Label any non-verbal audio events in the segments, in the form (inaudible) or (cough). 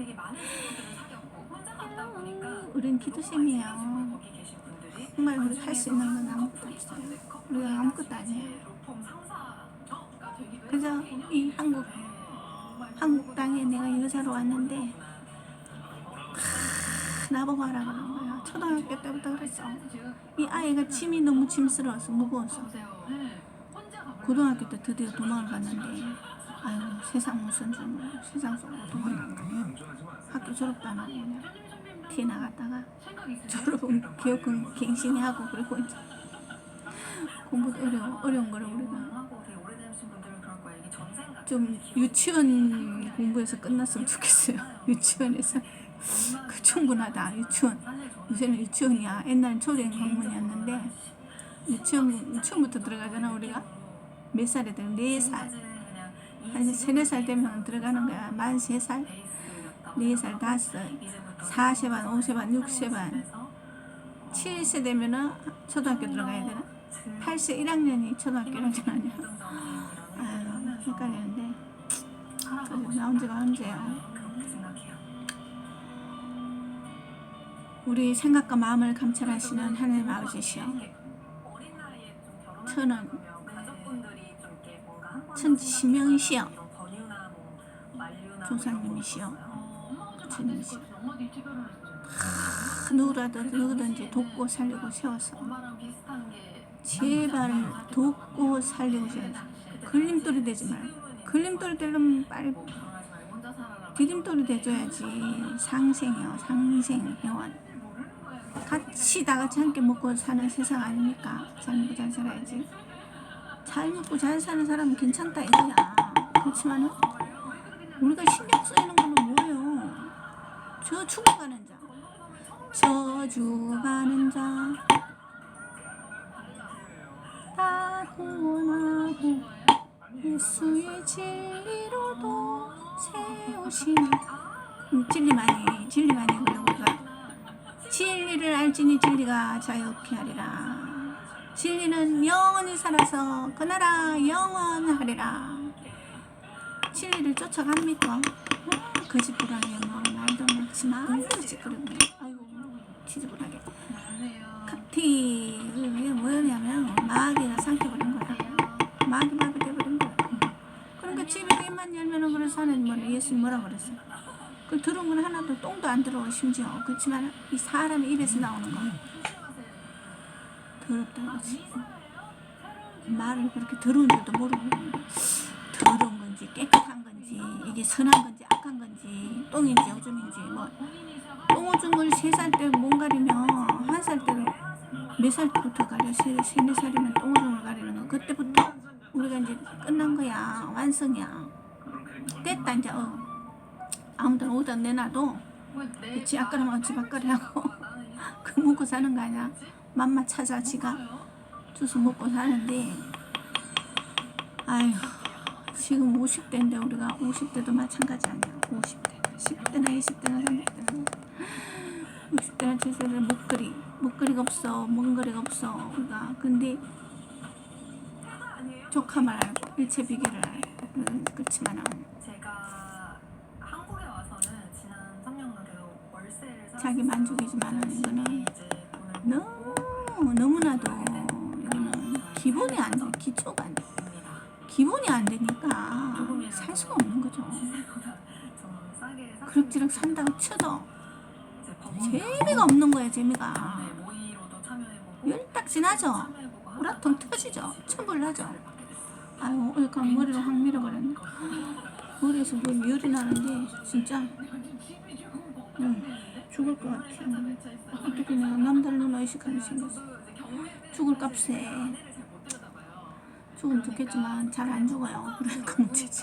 되게 많은 친구들을 사귀었고 혼자 갔다 보니까 우린 기도심이에요. 거기 계신 분들이 정말 우리 할 수 있는 건 아무것도 없어요. 우리가 아무것도 아니에요. 로펌 상사가 되기도 그래서 이 한국 한국 땅에 내가 여자로 왔는데 하, 나보고 하라 그런 거야. 초등학교 때부터 그랬어. 이 아이가 짐이 너무 짐스러워서 무거워서 고등학교 때 드디어 도망을 갔는데 아유 세상 무슨 줄. 세상 속으로 도망간가 학교 졸업도 안 하고 그냥 티 나갔다가 졸업은 기억은 갱신히 하고 그리고 이제 공부도 어려워 어려운 거를 우리가 좀 유치원 공부해서 끝났으면 좋겠어요. (laughs) 유치원에서 그 충분하다. 유치원 요새는 유치원이야. 옛날엔 초대형 학문이었는데 유치원 유치원부터 들어가잖아 우리가 몇 살에 들어 네 살. 한 세네 살 되면 들어가는 거야. 만 세 살, 네 살, 다섯, 사세 반, 오세 반, 육세 반, 칠세 되면은 초등학교 들어가야 되나? 팔세 1학년이 초등학교 1학년 아니야? 아유 헷갈리는데 나온 지가 언제야? 우리 생각과 마음을 감찰하시는 하나님 아버지시여 어린 천지 만류나 조상님이시여. 어, 주님이시여. 하, 누구라도 누구든지 돕고 살리고 세워서 제발 돕고 살리고 세워서 걸림돌이 되지 말고 걸림돌이 되려면 빨리. 디딤돌이 돼줘야지. 상생이요. 상생 영원 같이 다 같이 함께 먹고 사는 세상 아닙니까? 잘 먹고 잘 살아야지 잘 먹고 잘 사는 사람은 괜찮다 이거야. 그렇지만은 우리가 신경 쓰이는 거는 뭐예요? 저 죽어가는 자 저 죽어가는 자 다 구원하고 예수의 진리로도 세우시니 음, 진리만이 진리만이 우리가 진리를 알지니 진리가 자유케 하리라 진리는 영원히 살아서 그 나라 영원하리라. 진리를 쫓아갑니까? 어, 거짓부라게 뭐 말도 말고 짓거리네. 아이고 지저분하게. 칵티 이게 뭐냐면 마귀가 삼켜버린 거야. 마귀 마귀 돼버린 거야. 그러니까 집에 입만 열면은 그런 사는 뭐 예수님 뭐라 그랬어 그 들은 건 하나도 똥도 안 들어오고 심지어 그렇지만 이 사람의 입에서 나오는 거 더럽다는 거지 말을 그렇게 더러운 줄도 모르고 더러운 건지 깨끗한 건지 이게 선한 건지 악한 건지 똥인지 오줌인지 뭐 똥오줌을 세 살때몸 가리면 한 살 때로 몇살 때부터 가려? 세, 세네 살이면 똥오줌을 가리는 거. 그때부터 우리가 이제 끝난 거야. 완성이야. 됐다 이제. 어. 아무튼 오던 내놔도 그치 집 앞가리 하고. 그 먹고 사는 거 아니야 맘마 찾아 지가. 주스 먹고 사는데. 아휴 지금 50대인데 우리가 50대도 마찬가지 아니야. 50대. 10대나 20대나 30대나. 60대나 70대나 먹거리 먹거리가 없어 먹거리가 없어 우리가. 근데 조카말 알고 일체 비결을 알고 음, 그렇지만은 제가 한국에 와서는 지난 3년간 계속 월세를 살 자기 만족이지만 은 이거는 이제 돈을 너무 너무나도 이거는 기본이 안 돼, 기초가 안 돼. 기본이 안 되니까 살 수가 없는 거죠. 그럭저럭 산다고 쳐도 재미가 없는 거야, 재미가. 열딱 지나죠? 참여해보고 우라통 터지죠? 천불나죠? 아유, 그러니까 머리를 확 밀어버렸네. 머리에서 뭐 열이 나는데, 진짜. 응, 죽을 것 같아. 어떻게 내가 남다른 놈 의식하게 생겼어. 죽을 값에. 죽으면 좋겠지만 잘 안 죽어요. 그러니까 문제지.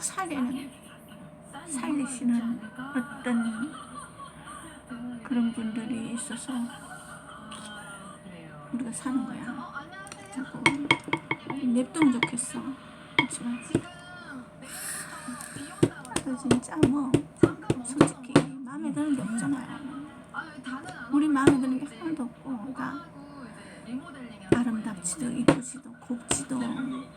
싸게 살리는 살리시는 어떤 그런 분들이 있어서 우리가 사는 거야. 자꾸 냅두면 좋겠어. 그렇지만 저 진짜 뭐 솔직히 아름답지도 이쁘지도 곱지도